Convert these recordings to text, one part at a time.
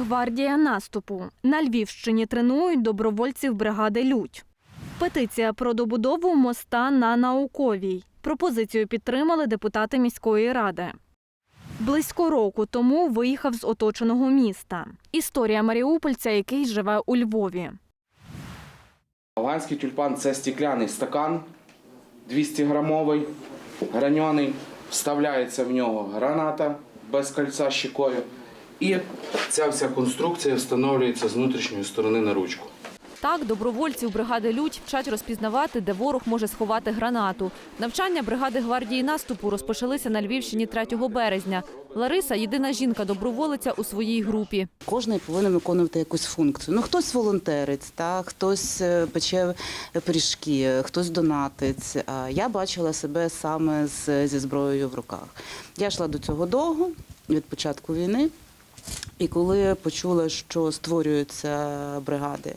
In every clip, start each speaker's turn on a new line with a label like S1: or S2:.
S1: Гвардія наступу на Львівщині тренують добровольців бригади Людь. Петиція про добудову моста на науковій. Пропозицію підтримали депутати міської ради. Близько року тому виїхав з оточеного міста. Історія маріупольця, який живе у Львові.
S2: Афганський тюльпан це стекляний стакан 200 грамовий, граньоний. Вставляється в нього граната без кольця щекою. І ця вся конструкція встановлюється з внутрішньої сторони на ручку.
S3: Так, добровольців бригади Людь вчать розпізнавати, де ворог може сховати гранату. Навчання бригади гвардії наступу розпочалися на Львівщині 3 березня. Лариса єдина жінка-доброволиця у своїй групі.
S4: Кожен повинен виконувати якусь функцію. Ну хтось волонтерить, та хтось е, пече пиріжки, хтось донатить. А я бачила себе саме зі зброєю в руках. Я йшла до цього довго від початку війни, і коли почула, що створюються бригади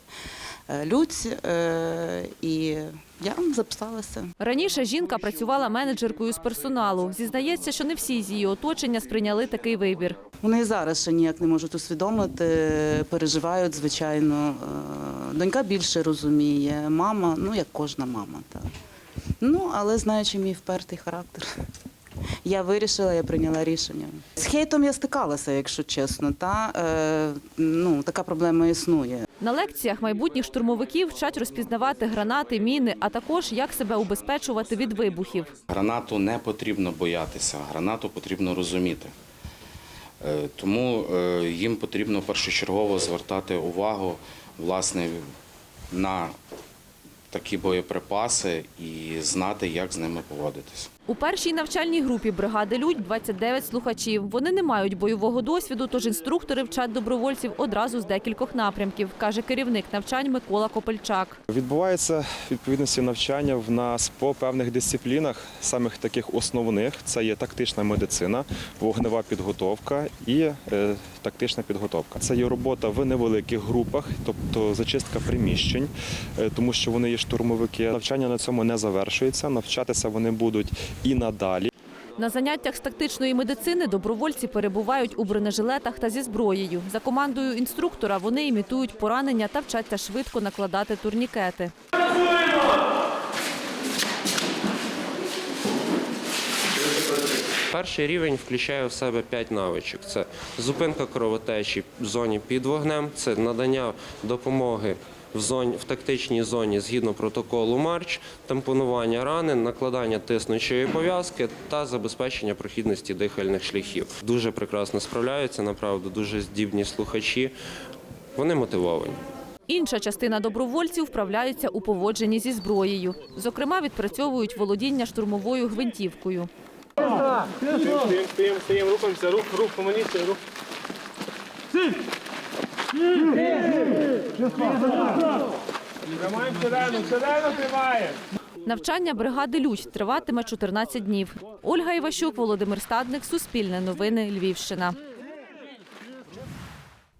S4: е, людь, е, і я записалася.
S3: Раніше жінка працювала менеджеркою з персоналу. Зізнається, що не всі з її оточення сприйняли такий вибір.
S4: Вони зараз ще ніяк не можуть усвідомити, переживають, звичайно. Е, Донька більше розуміє, мама, ну як кожна мама. Так. Ну, але знаючи мій впертий характер. Я вирішила, я прийняла рішення. З хейтом я стикалася, якщо чесно. Та е, ну така проблема існує.
S3: На лекціях майбутніх штурмовиків вчать розпізнавати гранати, міни, а також як себе убезпечувати від вибухів.
S2: Гранату не потрібно боятися, гранату потрібно розуміти. Е, Тому е, їм потрібно першочергово звертати увагу власне на такі боєприпаси і знати, як з ними поводитись.
S3: У першій навчальній групі бригади Людь 29 слухачів. Вони не мають бойового досвіду, тож інструктори вчать добровольців одразу з декількох напрямків, каже керівник навчань Микола Копельчак.
S5: Відбувається відповідності навчання в нас по певних дисциплінах, самих таких основних це є тактична медицина, вогнева підготовка і е, тактична підготовка. Це є робота в невеликих групах, тобто зачистка приміщень, е, тому що вони є штурмовики. Навчання на цьому не завершується. Навчатися вони будуть і надалі.
S3: На заняттях з тактичної медицини добровольці перебувають у бронежилетах та зі зброєю. За командою інструктора вони імітують поранення та вчаться швидко накладати турнікети.
S6: Перший рівень включає в себе 5 навичок: це зупинка кровотечі в зоні під вогнем, це надання допомоги в зоні в тактичній зоні згідно протоколу Марч, тампонування рани, накладання тиснучої пов'язки та забезпечення прохідності дихальних шляхів. Дуже прекрасно справляються, направду, дуже здібні слухачі. Вони мотивовані.
S3: Інша частина добровольців вправляються у поводженні зі зброєю. Зокрема, відпрацьовують володіння штурмовою гвинтівкою.
S7: Стоїм, стоїм, стоїм, рухаємося, рух, рух, рух. Тримаємо всередину, всередину тримаємо.
S3: Навчання бригади Людь триватиме 14 днів. Ольга Іващук, Володимир Стадник, Суспільне новини, Львівщина.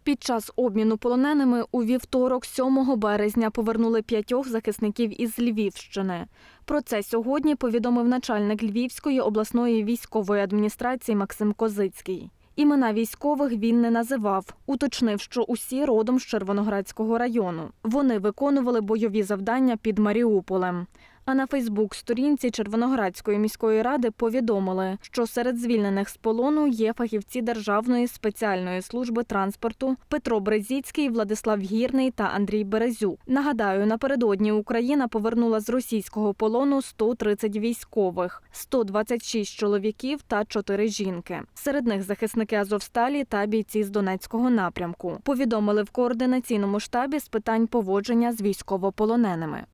S1: Під час обміну полоненими у вівторок, 7 березня, повернули п'ятьох захисників із Львівщини. Про це сьогодні повідомив начальник Львівської обласної військової адміністрації Максим Козицький. Імена військових він не називав, уточнив, що усі родом з Червоноградського району. Вони виконували бойові завдання під Маріуполем. А на Фейсбук-сторінці Червоноградської міської ради повідомили, що серед звільнених з полону є фахівці Державної спеціальної служби транспорту Петро Брезіцький, Владислав Гірний та Андрій Березюк. Нагадаю, напередодні Україна повернула з російського полону 130 військових, 126 чоловіків та 4 жінки. Серед них захисники Азовсталі та бійці з Донецького напрямку. Повідомили в координаційному штабі з питань поводження з військовополоненими.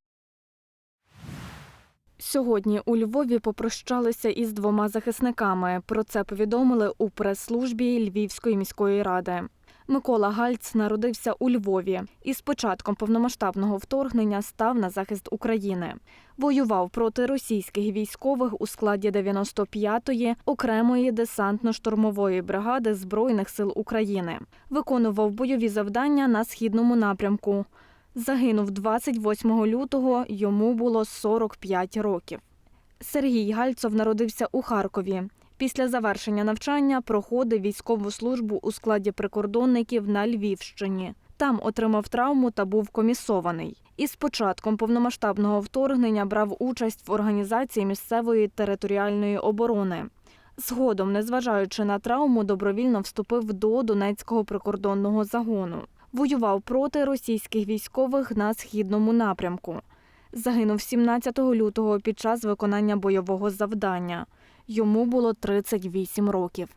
S1: Сьогодні у Львові попрощалися із двома захисниками. Про це повідомили у прес-службі Львівської міської ради. Микола Гальц народився у Львові і з початком повномасштабного вторгнення став на захист України. Воював проти російських військових у складі 95-ї окремої десантно-штурмової бригади Збройних сил України. Виконував бойові завдання на східному напрямку. Загинув 28 лютого, йому було 45 років. Сергій Гальцов народився у Харкові. Після завершення навчання проходив військову службу у складі прикордонників на Львівщині. Там отримав травму та був комісований. Із початком повномасштабного вторгнення брав участь в організації місцевої територіальної оборони. Згодом, незважаючи на травму, добровільно вступив до Донецького прикордонного загону. Воював проти російських військових на східному напрямку. Загинув 17 лютого під час виконання бойового завдання. Йому було 38 років.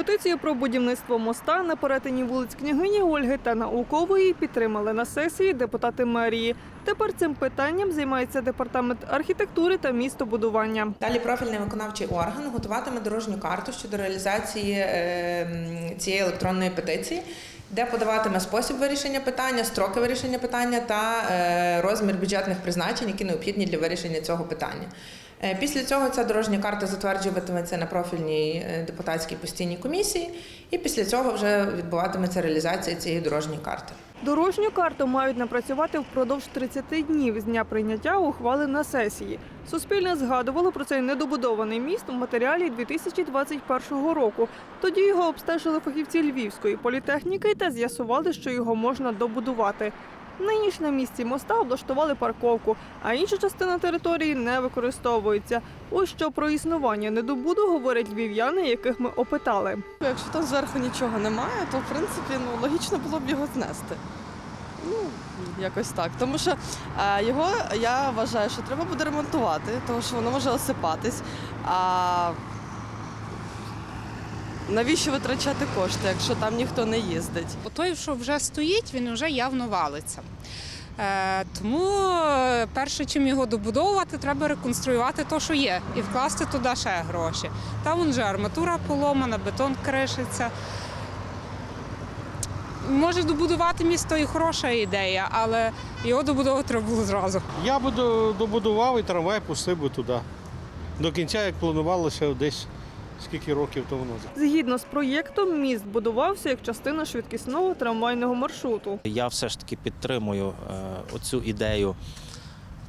S8: Петицію про будівництво моста на перетині вулиць княгині Ольги та наукової підтримали на сесії депутати мерії. Тепер цим питанням займається департамент архітектури та містобудування.
S9: Далі профільний виконавчий орган готуватиме дорожню карту щодо реалізації е, цієї електронної петиції, де подаватиме спосіб вирішення питання, строки вирішення питання та е, розмір бюджетних призначень, які необхідні для вирішення цього питання. Е, Після цього ця дорожня карта затверджуватиметься на профільній е, депутатській постійній комісії, і після цього вже відбуватиметься реалізація цієї дорожньої карти.
S8: Дорожню карту мають напрацювати впродовж 30 днів з дня прийняття ухвали на сесії. Суспільне згадувало про цей недобудований міст у матеріалі 2021 року. Тоді його обстежили фахівці Львівської політехніки та з'ясували, що його можна добудувати. Нині на місці моста облаштували парковку, а інша частина території не використовується. Ось що про існування недобуду говорять львів'яни, яких ми опитали.
S10: Якщо там зверху нічого немає, то в принципі ну логічно було б його знести. Ну, якось так. Тому що е, його я вважаю, що треба буде ремонтувати, тому що воно може осипатись. А навіщо витрачати кошти, якщо там ніхто не їздить?
S11: Той, що вже стоїть, він вже явно валиться. Е, тому е, перше, чим його добудовувати, треба реконструювати те, що є, і вкласти туди ще гроші. Там вже арматура поломана, бетон кришиться. Може добудувати місто і хороша ідея, але його добудовувати треба було зразу.
S7: Я до- добудував і трамвай пустив би туди. До кінця, як планувалося десь скільки років тому назад.
S8: Згідно з проєктом, міст будувався як частина швидкісного трамвайного маршруту.
S12: Я все ж таки підтримую е, оцю ідею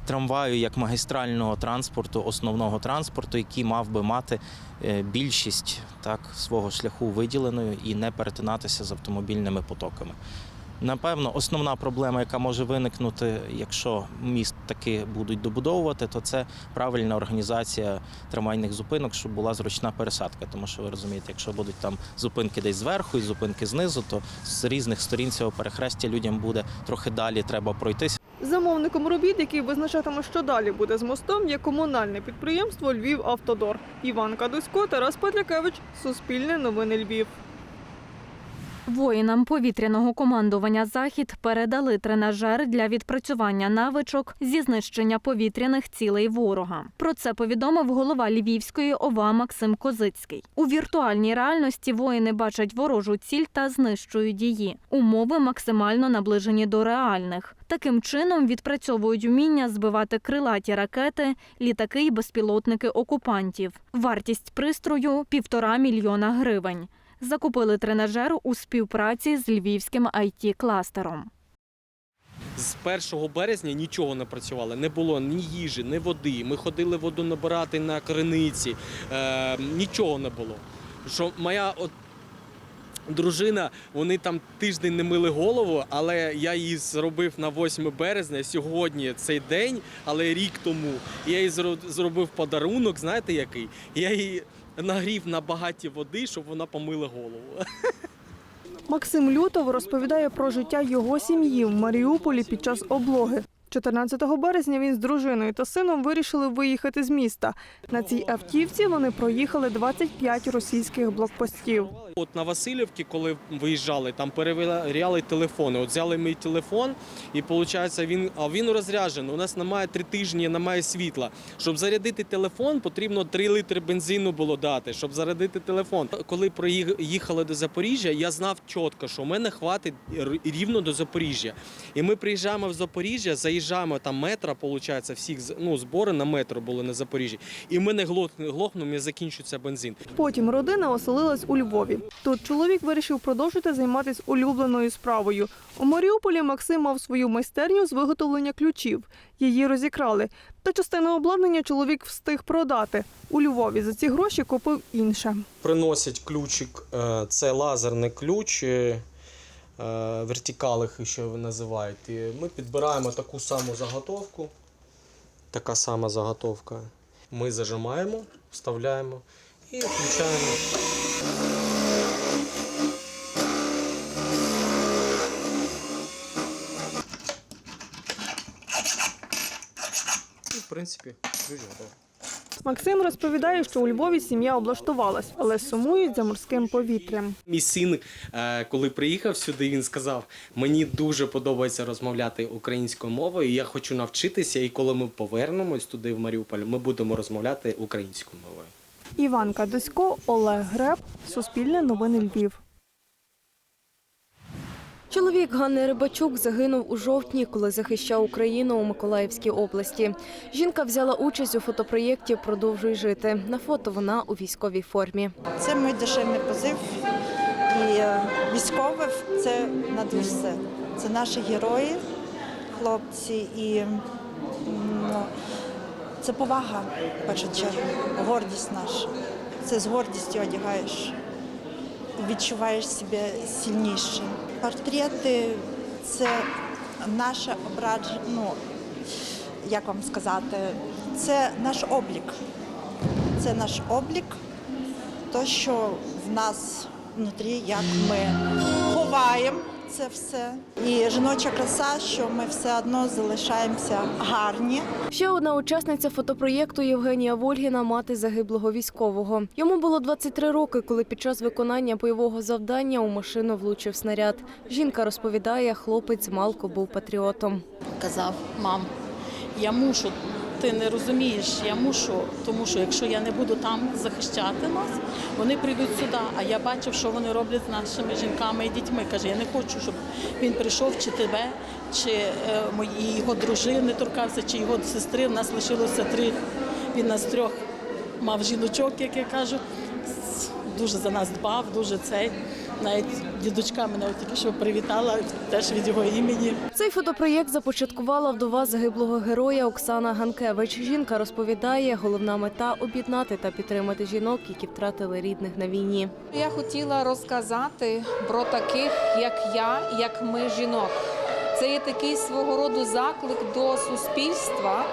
S12: трамваю як магістрального транспорту, основного транспорту, який мав би мати е, більшість так, свого шляху виділеною і не перетинатися з автомобільними потоками. Напевно, основна проблема, яка може виникнути, якщо міст таки будуть добудовувати, то це правильна організація трамвайних зупинок, щоб була зручна пересадка. Тому що ви розумієте, якщо будуть там зупинки десь зверху і зупинки знизу, то з різних сторін цього перехрестя людям буде трохи далі треба пройтися.
S8: Замовником робіт, який визначатиме, що далі буде з мостом, є комунальне підприємство Львів-Автодор. Іван Кадусько, Тарас Петрикевич, Суспільне новини Львів.
S1: Воїнам повітряного командування Захід передали тренажер для відпрацювання навичок зі знищення повітряних цілей ворога. Про це повідомив голова Львівської ОВА Максим Козицький. У віртуальній реальності воїни бачать ворожу ціль та знищують її. Умови максимально наближені до реальних. Таким чином відпрацьовують вміння збивати крилаті ракети, літаки й безпілотники окупантів. Вартість пристрою півтора мільйона гривень. Закупили тренажер у співпраці з львівським it кластером
S13: З 1 березня нічого не працювало. Не було ні їжі, ні води. Ми ходили воду набирати на криниці. Е, нічого не було. Що моя от дружина, вони там тиждень не мили голову, але я її зробив на 8 березня. Сьогодні цей день, але рік тому. Я їй зробив подарунок, знаєте який? Я її нагрів на багаті води, щоб вона помила голову.
S8: Максим Лютов розповідає про життя його сім'ї в Маріуполі під час облоги. 14 березня він з дружиною та сином вирішили виїхати з міста. На цій автівці вони проїхали 25 російських блокпостів.
S13: От на Васильівці, коли виїжджали, там перевіряли телефони. От взяли мій телефон, і виходить, він, а він розряджений. У нас немає три тижні, немає світла. Щоб зарядити телефон, потрібно 3 літри бензину було дати, щоб зарядити телефон. Коли проїхали до Запоріжжя, я знав чітко, що в мене хватить рівно до Запоріжжя. І ми приїжджаємо в Запоріжжя, заїжджаємо виїжджаємо там метро, виходить, всіх з- ну, збори на метро були на Запоріжжі, і ми не глох- глохнемо, і закінчується бензин.
S8: Потім родина оселилась у Львові. Тут чоловік вирішив продовжити займатися улюбленою справою. У Маріуполі Максим мав свою майстерню з виготовлення ключів. Її розікрали. Та частину обладнання чоловік встиг продати. У Львові за ці гроші купив інше.
S13: Приносять ключик, е, це лазерний ключ, е, вертикалих, що називають. І ми підбираємо таку саму заготовку. Така сама заготовка. Ми зажимаємо, вставляємо і включаємо. І, в принципі, ключ готовий.
S8: Максим розповідає, що у Львові сім'я облаштувалась, але сумують за морським повітрям.
S13: Мій син, е, коли приїхав сюди, він сказав: мені дуже подобається розмовляти українською мовою. Я хочу навчитися. І коли ми повернемось туди, в Маріуполь, ми будемо розмовляти українською мовою.
S8: Іван Кадусько, Олег Греб, Суспільне новини Львів.
S14: Чоловік Ганни Рибачук загинув у жовтні, коли захищав Україну у Миколаївській області. Жінка взяла участь у фотопроєкті Продовжуй жити. На фото вона у військовій формі.
S15: Це мій душевний позив. І е, військове це над все. Це наші герої, хлопці, і ну, це повага, в першу чергу, гордість наша. Це з гордістю одягаєш, відчуваєш себе сильніше. Портрети це наше обрадження, ну, як вам сказати, це наш облік. Це наш облік, то, що в нас внутрі, як ми ховаємо це все. І жіноча краса, що ми все одно залишаємося гарні.
S14: Ще одна учасниця фотопроєкту Євгенія Вольгіна, мати загиблого військового. Йому було 23 роки, коли під час виконання бойового завдання у машину влучив снаряд. Жінка розповідає, хлопець малко був патріотом.
S16: казав, мам, я мушу, ти не розумієш, я мушу, тому що якщо я не буду там захищати нас, вони прийдуть сюди. А я бачив, що вони роблять з нашими жінками і дітьми. Каже, я не хочу, щоб він прийшов чи тебе, чи е, мої його дружини торкався, чи його сестри. У нас лишилося три. Він нас трьох мав жіночок, як я кажу. Дуже за нас дбав, дуже цей. Навіть дідочка мене тільки що привітала, теж від його імені.
S14: Цей фотопроєкт започаткувала вдова загиблого героя Оксана Ганкевич. Жінка розповідає, головна мета об'єднати та підтримати жінок, які втратили рідних на війні.
S17: Я хотіла розказати про таких, як я, як ми жінок. Це є такий свого роду заклик до суспільства,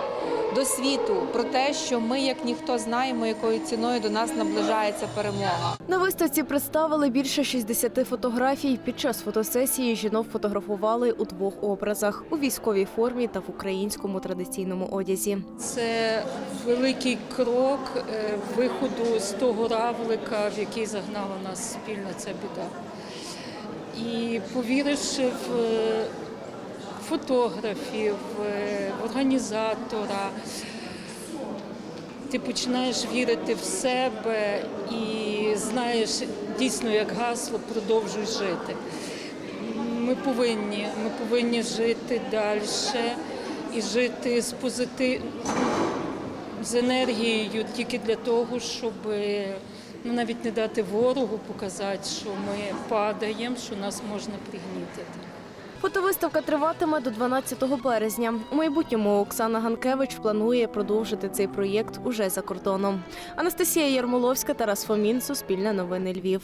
S17: до світу про те, що ми, як ніхто, знаємо, якою ціною до нас наближається перемога.
S14: На виставці представили більше 60 фотографій. Під час фотосесії жінок фотографували у двох образах у військовій формі та в українському традиційному одязі.
S18: Це великий крок е, виходу з того равлика, в який загнала нас спільна ця біда. І повіривши в е, фотографів, е, організатора, ти починаєш вірити в себе і знаєш дійсно як гасло продовжуй жити. Ми повинні, ми повинні жити далі і жити з позитив з енергією тільки для того, щоб ну, навіть не дати ворогу показати, що ми падаємо, що нас можна пригнітити.
S14: Фотовиставка триватиме до 12 березня. У майбутньому Оксана Ганкевич планує продовжити цей проєкт уже за кордоном. Анастасія Ярмоловська, Тарас Фомін, Суспільне новини Львів.